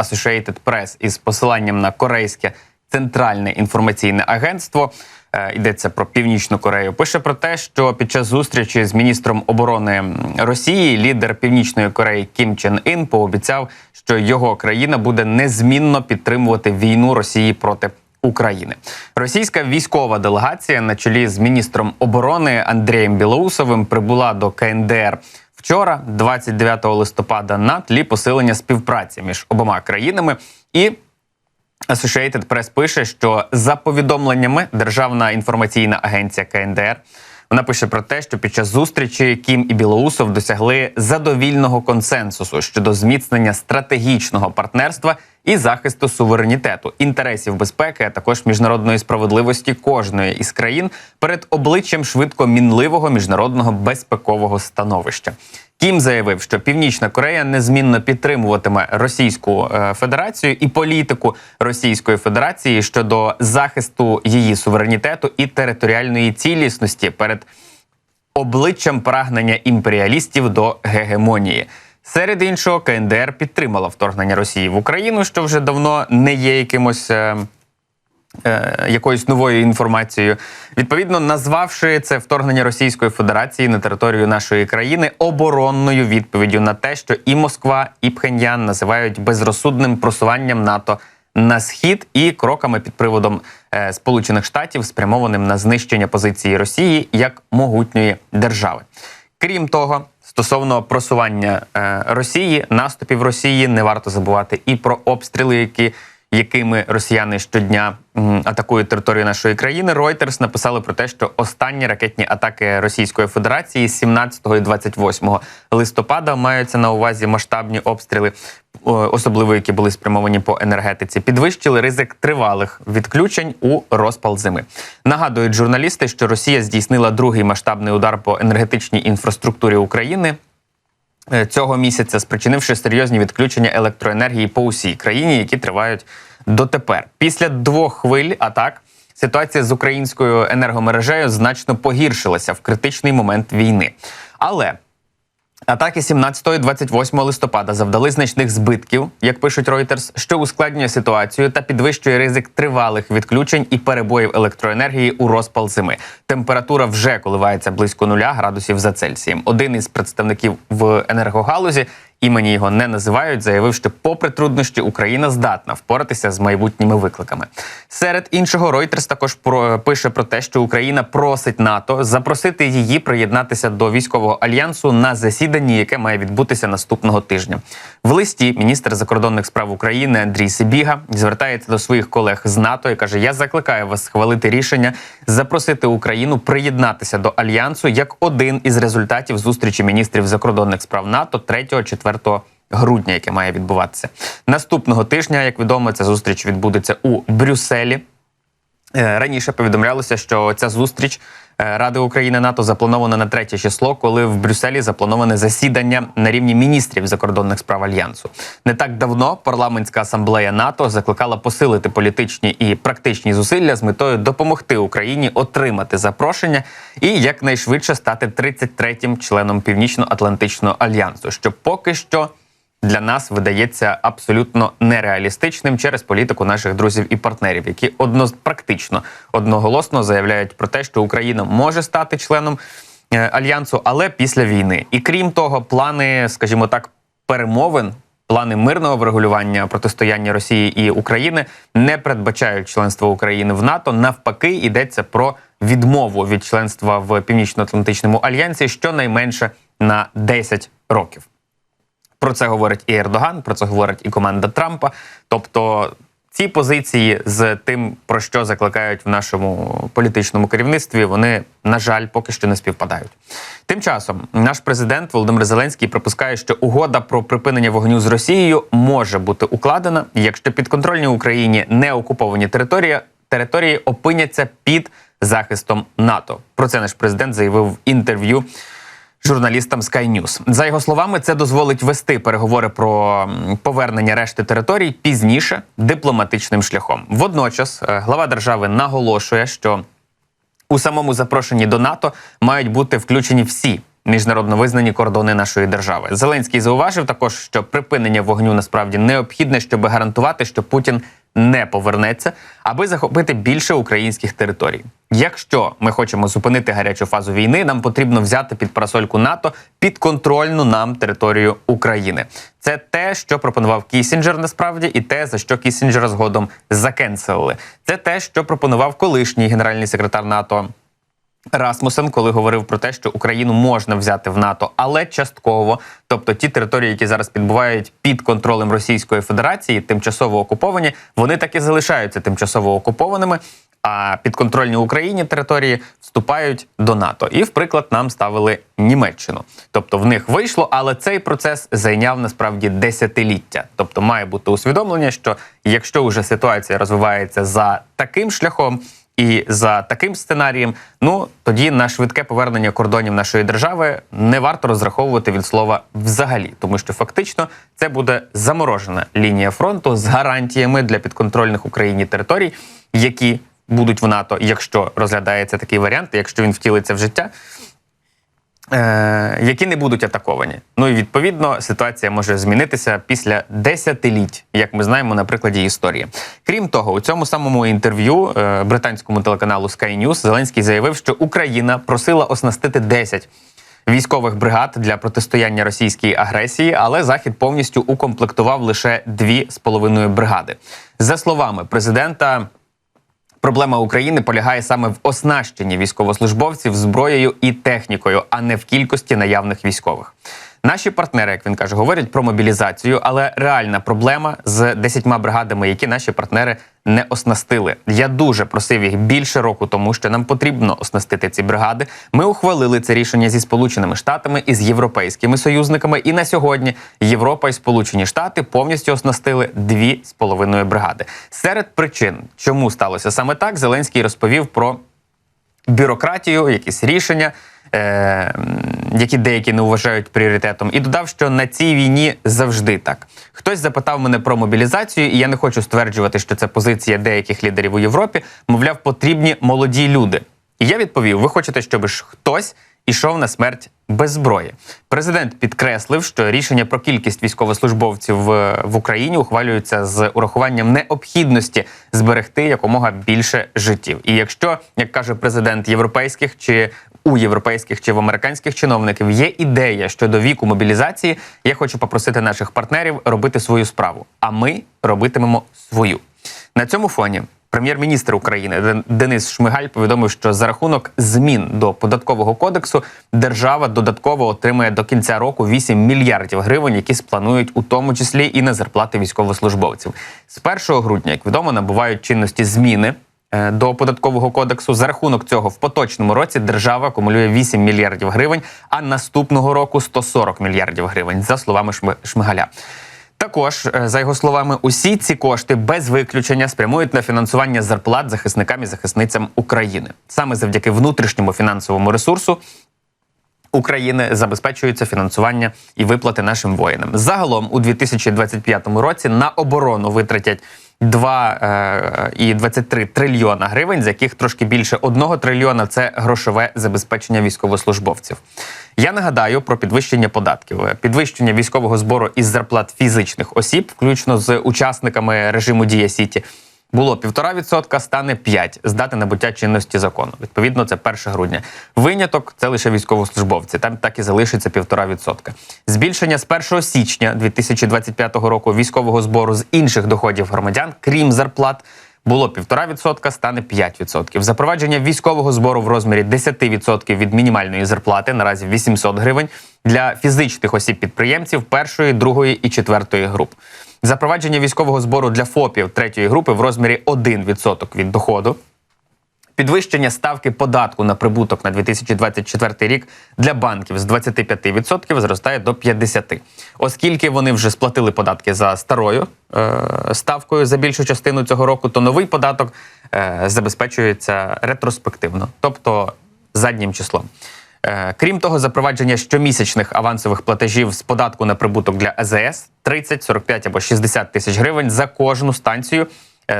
Associated Press із посиланням на корейське центральне інформаційне агентство. Е, Йдеться про північну Корею. Пише про те, що під час зустрічі з міністром оборони Росії лідер Північної Кореї Кім Чен Ін пообіцяв, що його країна буде незмінно підтримувати війну Росії проти України. Російська військова делегація на чолі з міністром оборони Андрієм Білоусовим прибула до КНДР вчора, 29 листопада, на тлі посилення співпраці між обома країнами і. Associated Press пише, що за повідомленнями Державна інформаційна агенція КНДР вона пише про те, що під час зустрічі Кім і Білоусов досягли задовільного консенсусу щодо зміцнення стратегічного партнерства і захисту суверенітету, інтересів безпеки, а також міжнародної справедливості кожної із країн перед обличчям швидко мінливого міжнародного безпекового становища. Кім заявив, що Північна Корея незмінно підтримуватиме Російську е, Федерацію і політику Російської Федерації щодо захисту її суверенітету і територіальної цілісності перед обличчям прагнення імперіалістів до гегемонії. Серед іншого, КНДР підтримала вторгнення Росії в Україну, що вже давно не є якимось. Е, якоюсь новою інформацією, відповідно назвавши це вторгнення Російської Федерації на територію нашої країни оборонною відповіддю на те, що і Москва, і Пхеньян називають безрозсудним просуванням НАТО на схід і кроками під приводом е, Сполучених Штатів, спрямованим на знищення позиції Росії як могутньої держави. Крім того, стосовно просування е, Росії, наступів Росії, не варто забувати і про обстріли, які якими росіяни щодня атакують територію нашої країни. Reuters написали про те, що останні ракетні атаки Російської Федерації з 17 і 28 листопада маються на увазі масштабні обстріли, особливо які були спрямовані по енергетиці, підвищили ризик тривалих відключень у розпал зими. Нагадують журналісти, що Росія здійснила другий масштабний удар по енергетичній інфраструктурі України цього місяця, спричинивши серйозні відключення електроенергії по усій країні, які тривають дотепер. Після двох хвиль атак ситуація з українською енергомережею значно погіршилася в критичний момент війни. Але Атаки 17 і 28 листопада завдали значних збитків, як пишуть Reuters, що ускладнює ситуацію та підвищує ризик тривалих відключень і перебоїв електроенергії у розпал зими. Температура вже коливається близько нуля градусів за Цельсієм. Один із представників в енергогалузі імені його не називають, заявив, що, попри труднощі, Україна здатна впоратися з майбутніми викликами. Серед іншого, Reuters також про пише про те, що Україна просить НАТО запросити її приєднатися до військового альянсу на засіданні, яке має відбутися наступного тижня. В листі міністр закордонних справ України Андрій Сибіга звертається до своїх колег з НАТО і каже: Я закликаю вас схвалити рішення запросити Україну приєднатися до альянсу як один із результатів зустрічі міністрів закордонних справ НАТО 3-4 грудня, яке має відбуватися наступного тижня. Як відомо, ця зустріч відбудеться у Брюсселі. Е, Раніше повідомлялося, що ця зустріч Ради України НАТО запланована на третє число, коли в Брюсселі заплановане засідання на рівні міністрів закордонних справ альянсу. Не так давно парламентська асамблея НАТО закликала посилити політичні і практичні зусилля з метою допомогти Україні отримати запрошення і якнайшвидше стати 33-м членом Північно-Атлантичного альянсу, що поки що для нас видається абсолютно нереалістичним через політику наших друзів і партнерів, які одно практично одноголосно заявляють про те, що Україна може стати членом е, альянсу, але після війни. І крім того, плани, скажімо так, перемовин. Плани мирного врегулювання протистояння Росії і України не передбачають членство України в НАТО. Навпаки, йдеться про відмову від членства в Північно-Атлантичному альянсі щонайменше на 10 років. Про це говорить і Ердоган, про це говорить і команда Трампа. Тобто ці позиції з тим, про що закликають в нашому політичному керівництві, вони, на жаль, поки що не співпадають. Тим часом наш президент Володимир Зеленський припускає, що угода про припинення вогню з Росією може бути укладена, якщо підконтрольні Україні не окуповані території, території опиняться під захистом НАТО. Про це наш президент заявив в інтерв'ю журналістам Sky News. За його словами, це дозволить вести переговори про повернення решти територій пізніше дипломатичним шляхом. Водночас е, глава держави наголошує, що у самому запрошенні до НАТО мають бути включені всі міжнародно визнані кордони нашої держави. Зеленський зауважив також, що припинення вогню насправді необхідне, щоб гарантувати, що Путін не повернеться, аби захопити більше українських територій. Якщо ми хочемо зупинити гарячу фазу війни, нам потрібно взяти під парасольку НАТО підконтрольну нам територію України. Це те, що пропонував Кісінджер, насправді, і те, за що Кісінджера згодом закенселили. Це те, що пропонував колишній генеральний секретар НАТО Расмусен, коли говорив про те, що Україну можна взяти в НАТО, але частково, тобто ті території, які зараз підбувають під контролем Російської Федерації, тимчасово окуповані, вони так і залишаються тимчасово окупованими. А підконтрольні Україні території вступають до НАТО, і в приклад нам ставили Німеччину. Тобто в них вийшло, але цей процес зайняв насправді десятиліття. Тобто має бути усвідомлення, що якщо вже ситуація розвивається за таким шляхом. І за таким сценарієм, ну тоді на швидке повернення кордонів нашої держави не варто розраховувати від слова взагалі, тому що фактично це буде заморожена лінія фронту з гарантіями для підконтрольних Україні територій, які будуть в НАТО, якщо розглядається такий варіант, якщо він втілиться в життя. Е, які не будуть атаковані. Ну і відповідно ситуація може змінитися після десятиліть, як ми знаємо на прикладі історії. Крім того, у цьому самому інтерв'ю е, британському телеканалу Sky News Зеленський заявив, що Україна просила оснастити 10 військових бригад для протистояння російській агресії, але захід повністю укомплектував лише дві з половиною бригади. За словами президента. Проблема України полягає саме в оснащенні військовослужбовців зброєю і технікою, а не в кількості наявних військових. Наші партнери, як він каже, говорять про мобілізацію, але реальна проблема з десятьма бригадами, які наші партнери не оснастили. Я дуже просив їх більше року тому, що нам потрібно оснастити ці бригади. Ми ухвалили це рішення зі сполученими штатами і з європейськими союзниками. І на сьогодні Європа і Сполучені Штати повністю оснастили дві з половиною бригади. Серед причин, чому сталося саме так, Зеленський розповів про бюрократію, якісь рішення, е, які деякі не вважають пріоритетом, і додав, що на цій війні завжди так. Хтось запитав мене про мобілізацію, і я не хочу стверджувати, що це позиція деяких лідерів у Європі. Мовляв, потрібні молоді люди. І я відповів: ви хочете, щоб хтось ішов на смерть без зброї. Президент підкреслив, що рішення про кількість військовослужбовців в, Україні ухвалюється з урахуванням необхідності зберегти якомога більше життів. І якщо, як каже президент європейських чи у європейських чи в американських чиновників є ідея щодо віку мобілізації, я хочу попросити наших партнерів робити свою справу, а ми робитимемо свою на цьому фоні. Прем'єр-міністр України Денис Шмигаль повідомив, що за рахунок змін до податкового кодексу держава додатково отримає до кінця року 8 мільярдів гривень, які спланують у тому числі і на зарплати військовослужбовців. З 1 грудня, як відомо, набувають чинності зміни. е, До податкового кодексу за рахунок цього в поточному році держава акумулює 8 мільярдів гривень, а наступного року 140 мільярдів гривень, за словами Шми- Шмигаля. Також, е, за його словами, усі ці кошти без виключення спрямують на фінансування зарплат захисникам і захисницям України. Саме завдяки внутрішньому фінансовому ресурсу України забезпечується фінансування і виплати нашим воїнам. Загалом у 2025 році на оборону витратять 2,23 трильйона гривень, з яких трошки більше 1 трильйона це грошове забезпечення військовослужбовців. Я нагадаю про підвищення податків, підвищення військового збору із зарплат фізичних осіб, включно з учасниками режиму Дія Сіті. Було 1,5%, стане 5% з дати набуття чинності закону. Відповідно, це 1 грудня. Виняток це лише військовослужбовці. Там так і залишиться 1,5%. Збільшення з 1 січня 2025 року військового збору з інших доходів громадян, крім зарплат. Було 1,5%, стане 5%. Запровадження військового збору в розмірі 10% від мінімальної зарплати, наразі 800 гривень, для фізичних осіб-підприємців першої, другої і четвертої груп. Запровадження військового збору для ФОПів третьої групи в розмірі 1% від доходу. Підвищення ставки податку на прибуток на 2024 рік для банків з 25% зростає до 50%. Оскільки вони вже сплатили податки за старою е, ставкою за більшу частину цього року, то новий податок е, забезпечується ретроспективно, тобто заднім числом. Е, Крім того, запровадження щомісячних авансових платежів з податку на прибуток для АЗС 30, 45 або 60 тисяч гривень за кожну станцію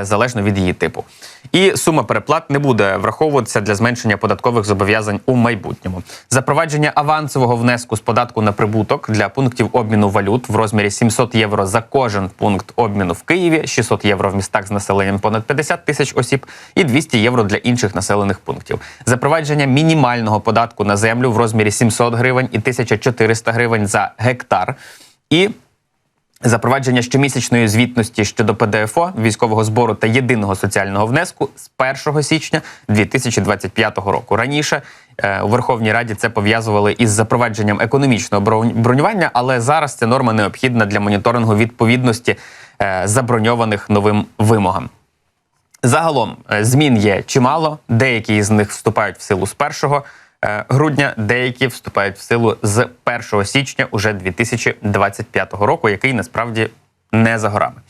залежно від її типу. І сума переплат не буде враховуватися для зменшення податкових зобов'язань у майбутньому. Запровадження авансового внеску з податку на прибуток для пунктів обміну валют в розмірі 700 євро за кожен пункт обміну в Києві, 600 євро в містах з населенням понад 50 тисяч осіб і 200 євро для інших населених пунктів. Запровадження мінімального податку на землю в розмірі 700 гривень і 1400 гривень за гектар. І Запровадження щомісячної звітності щодо ПДФО, військового збору та єдиного соціального внеску з 1 січня 2025 року. Раніше е, у Верховній Раді це пов'язували із запровадженням економічного бронювання, але зараз ця норма необхідна для моніторингу відповідності е, заброньованих новим вимогам. Загалом е, змін є чимало. Деякі з них вступають в силу з 1 е, грудня, деякі вступають в силу з 1 січня уже 2025 року, який насправді не за горами.